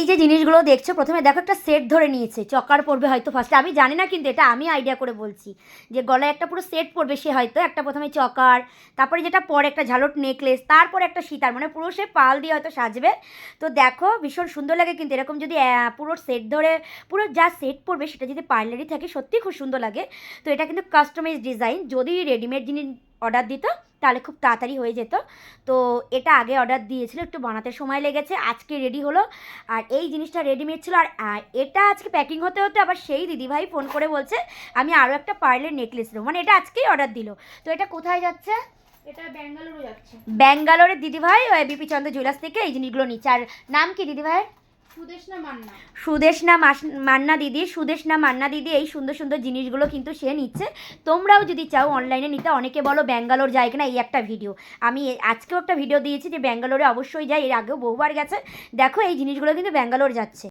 এই যে জিনিসগুলো দেখছ, প্রথমে দেখো একটা সেট ধরে নিয়েছে, চকার পড়বে হয়তো ফার্স্টে আমি জানি না কিন্তু এটা আমি আইডিয়া করে বলছি, যে গলায় একটা পুরো সেট পড়বে সে হয়তো, একটা প্রথমে চকার, তারপরে যেটা পরে একটা ঝালট নেকলেস তারপরে একটা সীতার মানে পুরো সে পাল দিয়ে হয়তো সাজবে। তো দেখো, ভীষণ সুন্দর লাগে কিন্তু এরকম যদি পুরো সেট ধরে, পুরো যা সেট পড়বে সেটা যদি পার্লারই থাকে, সত্যিই খুব সুন্দর লাগে। তো এটা কিন্তু কাস্টমাইজ ডিজাইন যদি রেডিমেড জিনিস অর্ডার দিত তাহলে খুব তাড়াতাড়ি হয়ে যেত। তো এটা আগে অর্ডার দিয়েছিল একটু বানাতে সময় লেগেছে আজকে রেডি হলো। আর এই জিনিসটা রেডিমেড ছিল আর এটা আজকে প্যাকিং হতে হতে আবার সেই দিদিভাই ফোন করে বলছে আমি আরও একটা পার্লের নেকলেস নেব। মানে এটা আজকেই অর্ডার দিল। তো এটা কোথায় যাচ্ছে? এটা ব্যাঙ্গালুরু যাচ্ছে। ব্যাঙ্গালোরের দিদিভাই ওই বিপি চন্দ্র জুয়েলার্স থেকে এই জিনিসগুলো নিচ্ছে। আর নাম কি দিদিভাই সুদেশনা মান্না। দিদি সুদেশনা মান্না দিদি, এই সুন্দর সুন্দর জিনিসগুলো কিন্তু সে নিচ্ছে। তোমরাও যদি চাও অনলাইনে নিতে, অনেকে বলো ব্যাঙ্গালোর যায় কিনা, এই একটা ভিডিও আমি আজকেও একটা ভিডিও দিয়েছি যে ব্যাঙ্গালোরে অবশ্যই যাই, এর আগেও বহুবার গেছে। দেখো এই জিনিসগুলো কিন্তু ব্যাঙ্গালোর যাচ্ছে।